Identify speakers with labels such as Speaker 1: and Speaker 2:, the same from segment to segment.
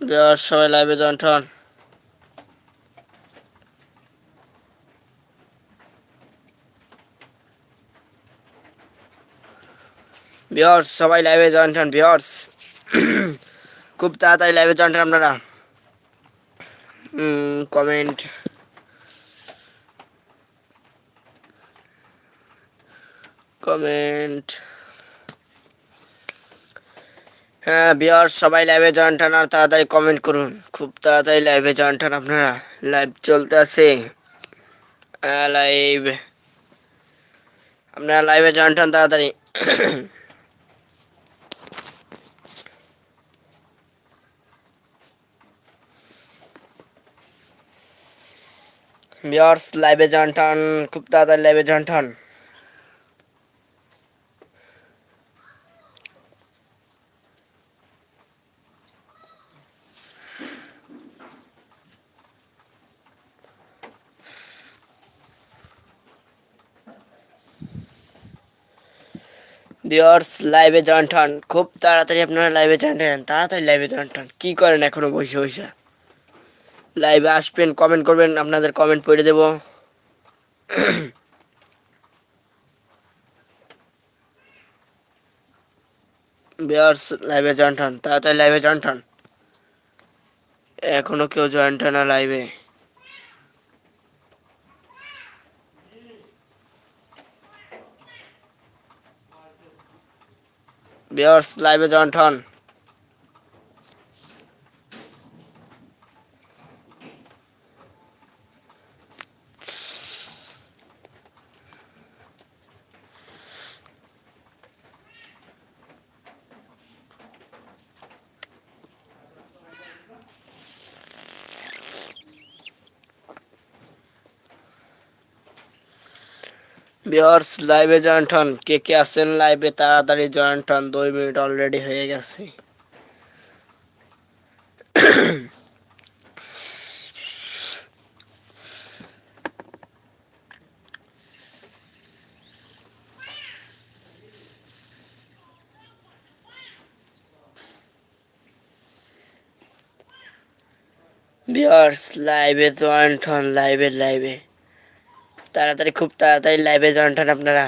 Speaker 1: বিয়ার সবাই লাইভে জয়েন্ট হন বিয়ার্স সবাই লাইভে জয়েন্ট হন বিয়ার্স খুব তাড়াতাড়ি লাইভে জয়েন্ট হন আপনারা। কমেন্ট কমেন্ট হ্যাঁ বিয়ার সবাই লাইভে জয়েন্ট হন আর তাড়াতাড়ি কমেন্ট করুন। খুব তাড়াতাড়ি লাইভে জয়েন্ট হন আপনারা। লাইভ চলতে আছে। লাইভ আপনারা লাইভে জয়েন্ট হন তাড়াতাড়ি। বিয়ার্স লাইভে জয়েন্ট হন, খুব তাড়াতাড়ি লাইভে জয়েন্ট হন। বিয়ার্স লাইভে জয়েন্ট হন। খুব তাড়াতাড়ি আপনারা লাইভে জয়েন্ট হন তাড়াতাড়ি লাইভে জয়েন্ট হন। কী করেন এখনও বসে বসে? লাইভে আসবেন কমেন্ট করবেন, আপনাদের কমেন্ট পড়ে দেব। বিয়ার্স লাইভে জয়েন্ট হন। তাড়াতাড়ি লাইভে জয়েন্ট হন। এখনও কেউ জয়েন্ট হয় না লাইভে বিয়ার্স লাইভে জয়েন্ট হন। বিয়ার্স লাইভে জয়েন্ট হন। কে কে আসছেন লাইভে তাড়াতাড়ি জয়েন্ট হন। দুই মিনিট অলরেডি হয়ে গেছে। বিয়ার্স লাইভে জয়েন্ট হন। লাইভে লাইভে তাড়াতাড়ি, খুব তাড়াতাড়ি লাইভে জয়েন্ট হন আপনারা।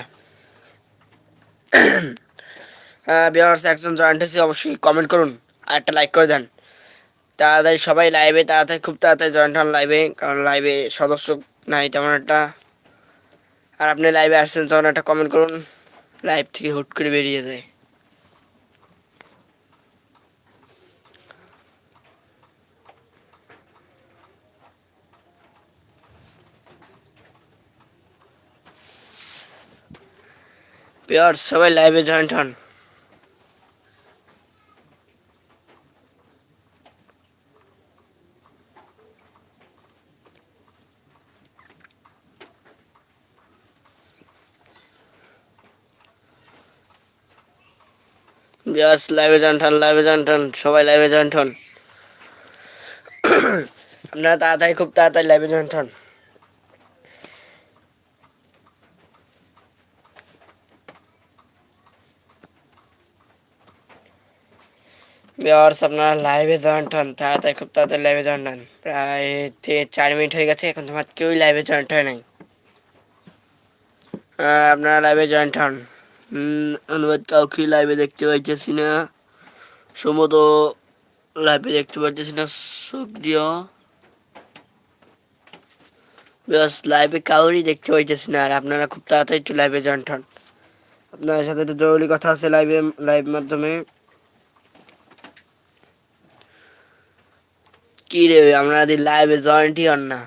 Speaker 1: বিয়ার্স একজন জয়েন্ট হয়েছে, অবশ্যই কমেন্ট করুন আর একটা লাইক করে দেন। তাড়াতাড়ি সবাই লাইভে তাড়াতাড়ি, খুব তাড়াতাড়ি জয়েন্ট হন লাইভে কারণ লাইভে সদস্য নাই তেমন একটা। আর আপনি লাইভে আসছেন, তখন একটা কমেন্ট করুন লাইভ থেকে হুট করে বেরিয়ে যায়। পিওর সবাই লাইভে জয়েন্ট হন বিয়ার্স লাইভে জয়েন্ট হন লাইভে জয়েন্ট হন সবাই লাইভে জয়েন্ট হন আপনারা তাড়াতাড়ি খুব তাড়াতাড়ি লাইভে জয়েন্ট বিয়ার্স আপনারা লাইভে জয়েন্ট হন, তাড়াতাড়ি খুব তাড়াতাড়ি লাইভে জয়েন্ট হন। প্রায় চার মিনিট হয়ে গেছে, এখন তোমার কেউই লাইভে জয়েন্ট হয় নাই। আপনারা লাইভে জয়েন্ট হন। অনুবাদ কাউকে লাইভে দেখতে পাইতেছি না। সমত লাইভে দেখতে পাইতেছি না সক্রিয় বিয়ার্স লাইভে কাউরই দেখতে পাইতেছি না, আর আপনারা খুব তাড়াতাড়ি একটু লাইভে জয়েন্ট হন। আপনার সাথে একটু জরুরি কথা আছে লাইভে লাইভ মাধ্যমে। কি রে আমরা যদি লাইভে জয়েন্টই হন না।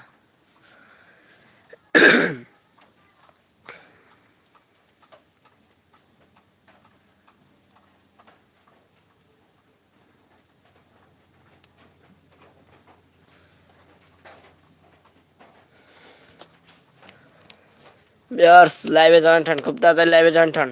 Speaker 1: বিয়ার্স লাইভে জয়েন্ট হন, খুব তাড়াতাড়ি লাইভে জয়েন্ট হন।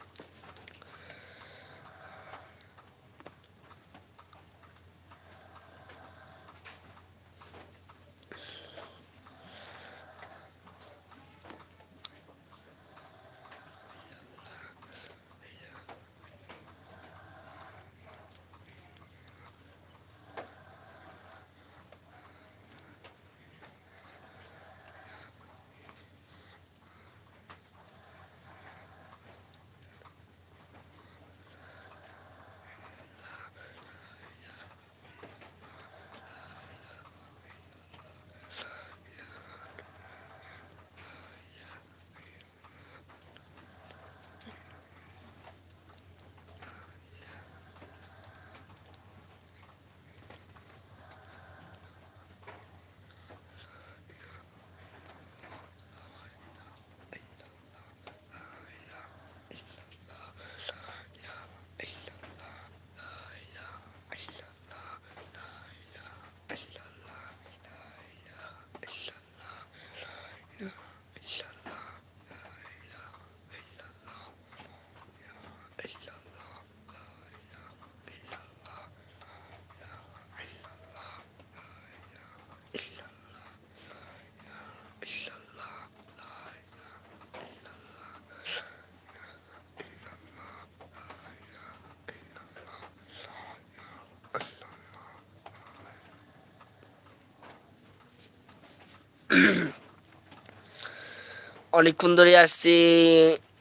Speaker 1: অনেকক্ষণ ধরে আসছি।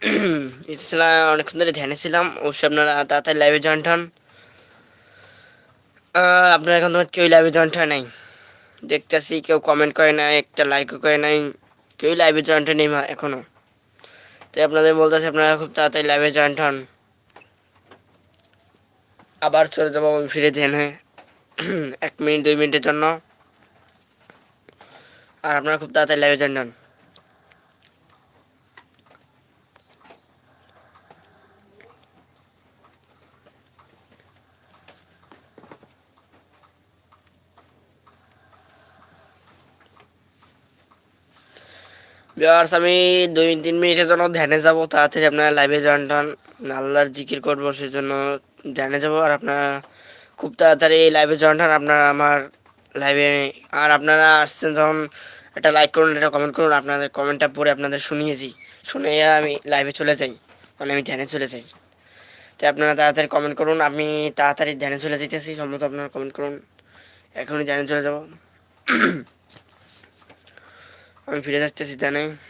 Speaker 1: অনেকক্ষণ ধরে ধ্যানে ছিলাম। অবশ্যই আপনারা তাড়াতাড়ি লাইভে জয়েন্ট হন। আপনারা এখন তোমার কেউ লাইভে জয়েন্ট হয় নাই। দেখতেছি কেউ কমেন্ট করে নাই, একটা লাইকও করে নাই। কেউ লাইভে জয়েন্ট নেই মা এখনও। তাই আপনাদের বলতেছি আপনারা খুব তাড়াতাড়ি লাইভে জয়েন্ট হন। আবার চলে যাব আমি ফিরে ধ্যানে এক মিনিট, দুই মিনিটের জন্য। আর আপনারা খুব তাড়াতাড়ি লাইভে জয়েন্ট হন। বিয়ার্স আমি দুই, তিন মিনিটের জন্য ধ্যানে যাব, তাড়াতাড়ি আপনারা লাইভে জয়েন হন। আল্লাহর জিকির করব সেই জন্য ধ্যানে যাব। আর আপনারা খুব তাড়াতাড়ি লাইভে জয়েন হন, আপনারা আমার লাইভে আর আপনারা আসছেন যখন একটা লাইক করুন, একটা কমেন্ট করুন, আপনাদের কমেন্টটা পড়ে আপনাদের শুনিয়েছি। শুনে আমি লাইভে চলে যাই মানে আমি ধ্যানে চলে যাই। তাই আপনারা তাড়াতাড়ি কমেন্ট করুন, আমি তাড়াতাড়ি ধ্যানে চলে যেতেছি সম্ভবত আপনারা কমেন্ট করুন। এখনই ধ্যানে চলে যাব। আমি ফিরে যাচ্তেছি ধ্যানে।